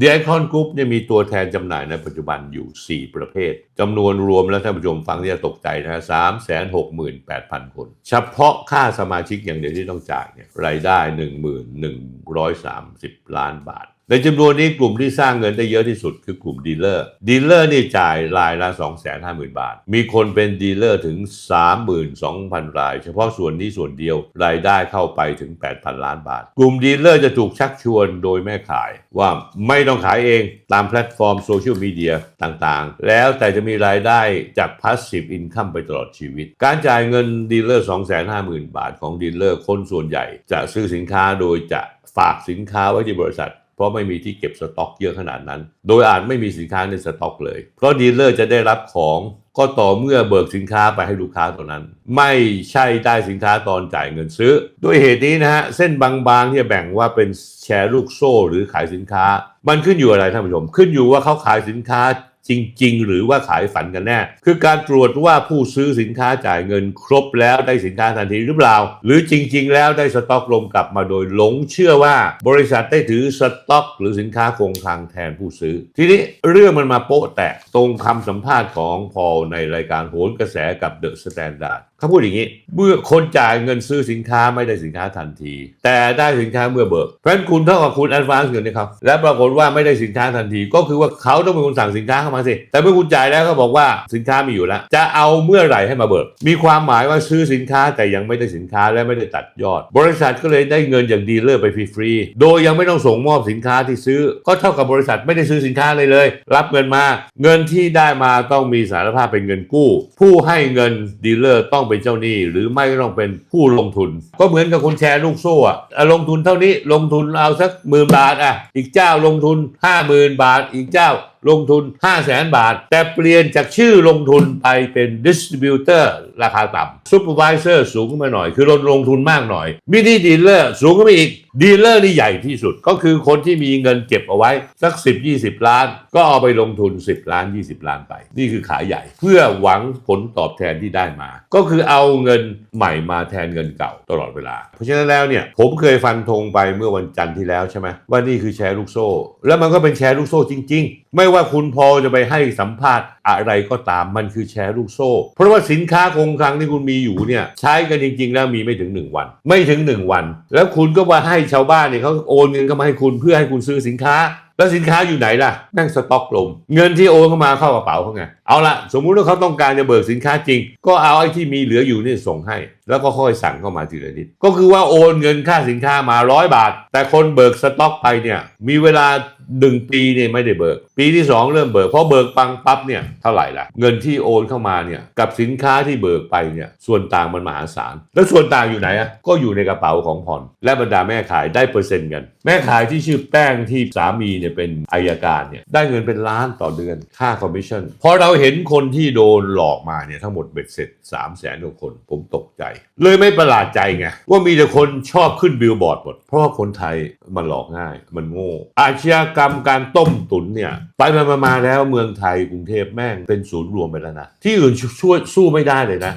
ดีไอคอนกรุ๊ปเนี่ยมีตัวแทนจำหน่ายในปัจจุบันอยู่ 4 ประเภทจำนวนรวมแล้วท่านผู้ชมฟังที่จะตกใจนะฮะสามแสนหกหมื่นแปดพันคน เฉพาะค่าสมาชิกอย่างเดียวที่ต้องจ่ายเนี่ยรายได้ 1130 ล้านบาท ในจำนวนนี้กลุ่มที่สร้างเงินได้เยอะที่สุดคือกลุ่มดีลเลอร์ ดีลเลอร์นี่จ่ายรายละ 250,000 บาท มีคนเป็นดีลเลอร์ถึง 32,000 ราย เฉพาะส่วนนี้ส่วนเดียวรายได้เข้าไปถึง 8,000 ล้านบาท กลุ่มดีลเลอร์จะถูกชักชวนโดยแม่ขายว่าไม่ต้องขายเองตามแพลตฟอร์มโซเชียลมีเดียต่างๆ แล้วแต่จะมีรายได้จากพาสซีฟอินคัมไปตลอดชีวิต การจ่ายเงินดีลเลอร์ 250,000 บาทของดีลเลอร์คนส่วนใหญ่ จะซื้อสินค้าโดยจะฝากสินค้าไว้ที่บริษัท เพราะไม่มีที่เก็บสต็อกเยอะขนาดนั้น โดยอาจไม่มีสินค้าในสต็อกเลย เพราะดีลเลอร์จะได้รับของก็ต่อเมื่อเบิกสินค้าไปให้ลูกค้าตัวนั้น ไม่ใช่ได้สินค้าตอนจ่ายเงินซื้อ ด้วยเหตุนี้นะฮะเส้นบางๆที่แบ่งว่าเป็นแชร์ลูกโซ่หรือขายสินค้า มันขึ้นอยู่อะไรท่านผู้ชม ขึ้นอยู่ว่าเขาขายสินค้า จริง ๆ หรือว่าขายฝันกันแน่ คือการตรวจว่าผู้ซื้อสินค้าจ่ายเงินครบแล้วได้สินค้าทันทีหรือเปล่า หรือจริง ๆ แล้วได้สต็อกลงกลับมาโดยหลงเชื่อว่าบริษัทได้ถือสต็อก หรือสินค้าคงคลังแทนผู้ซื้อ ทีนี้เรื่องมันมาโป๊ะแตกตรงคำสัมภาษณ์ของพอลในรายการโหนกระแสกับเดอะสแตนดาร์ด เขาพูดอย่างนี้ เมื่อคนจ่ายเงินซื้อสินค้าไม่ได้สินค้าทันที แต่ได้สินค้าเมื่อเบิกเพราะฉะนั้นคุณเท่ากับคุณอดวานซ์เงินให้เขาและปรากฏว่าไม่ได้สินค้าทันที ก็คือว่าเขาต้องเป็นคนสั่งสินค้าเข้ามาสิแต่เมื่อคุณจ่ายแล้วก็บอกว่าสินค้ามีอยู่แล้ว จะเอาเมื่อไหร่ให้มาเบิก มีความหมายว่าซื้อสินค้าแต่ยังไม่ได้สินค้าและไม่ได้ตัดยอด บริษัทก็เลยได้เงินจากดีเลอร์ไปฟรีๆโดยยังไม่ต้องส่งมอบสินค้าที่ซื้อ ก็เท่ากับบริษัทไม่ได้ซื้อสินค้าเลยเลย รับเงินมา เงินที่ได้มาต้องมีสารภาพเป็นเงินกู้ ผู้ให้เงินดีลเลอร์ต้องเป็นเจ้าหนี้ หรือไม่ก็ต้องเป็นผู้ลงทุน ก็เหมือนกับคนแชร์ลูกโซ่อะลงทุนเท่านี้ลงทุนเอาสักหมื่นบาทอะอีกเจ้าลงทุนห้าหมื่นบาทอีกเจ้าลงทุน 5 0 0แสนบาท แต่เปลี่ยนจากชื่อลงทุนไปเป็นดิสติบิวเตอร์ราคาต่ำซูเปอร์วิเซอร์สูงขึ้นมาหน่อย คือลงลงทุนมากหน่อยมินิดีลเลอร์สูงขึ้นไปอีกดีลเลอร์นี่ใหญ่ที่สุดก็คือคนที่มีเงินเก็บเอาไว้สัก 10 20 ล้าน ก็เอาไปลงทุน 10 ล้าน 20 ล้านไป นี่คือขายใหญ่ เพื่อหวังผลตอบแทนที่ได้มา ก็คือเอาเงินใหม่มาแทนเงินเก่าตลอดเวลา เพราะฉะนั้นแล้วเนี่ยผมเคยฟันธงไปเมื่อวันจันทร์ที่แล้วใช่ไหมว่านี่คือแชร์ลูกโซ่ แล้วมันก็เป็นแชร์ลูกโซ่จริง ๆ ไม่ว่าคุณพอจะไปให้สัมภาษณ์อะไรก็ตามมันคือแชร์ลูกโซ่ เพราะว่าสินค้าคงคลังที่คุณมีอยู่เนี่ยใช้กันจริง ๆ แล้วมีไม่ถึง 1 วัน ไม่ถึง 1 วัน แล้วคุณก็มาให้ชาวบ้านเนี่ยเขาโอนเงินเข้ามาให้คุณเพื่อให้คุณซื้อสินค้า แล้วสินค้าอยู่ไหนล่ะแม่งสต็อกลงเงินที่โอนเข้ามาเข้ากระเป๋าเขาไงเอาละสมมุติว่าเขาต้องการจะเบิกสินค้าจริง ก็เอาไอ้ที่มีเหลืออยู่นี่ส่งให้ แล้วก็ค่อยสั่งเข้ามาทีละนิดก็คือว่าโอนเงินค่าสินค้ามาร้อยบาท แต่คนเบิกสต็อกไปเนี่ยมีเวลา หนึ่งปีเนี่ยไม่ได้เบิก ปีที่ 2 เริ่มเบิกเพราะเบิกปังปั๊บเนี่ยเท่าไหร่ล่ะเงินที่โอนเข้ามาเนี่ยกับสินค้าที่เบิกไปเนี่ยส่วนต่างมันมหาศาลแล้วส่วนต่างอยู่ไหนอะก็อยู่ในกระเป๋าของผ่อน และบรรดาแม่ขายได้เปอร์เซ็นต์กัน แม่ขายที่ชื่อแป้งที่สามีเนี่ยเป็นอายการเนี่ยได้เงินเป็นล้านต่อเดือนค่าคอมมิชชั่นพอเราเห็นคนที่โดนหลอกมาเนี่ยทั้งหมดเบ็ดเสร็จ3 0 0แสนกว่าคน ผมตกใจ เลยไม่ประหลาดใจไงว่ามีแต่คนชอบขึ้นบิลบอร์ดหมดเพราะว่าคนไทยมันหลอกง่าย มันโง่อาชญากรรมการต้มตุ๋นเนี่ยไปมามามาแล้วเมืองไทยกรุงเทพแม่งเป็นศูนย์รวมไปแล้วนะที่อื่นช่วยสู้ไม่ได้เลยนะ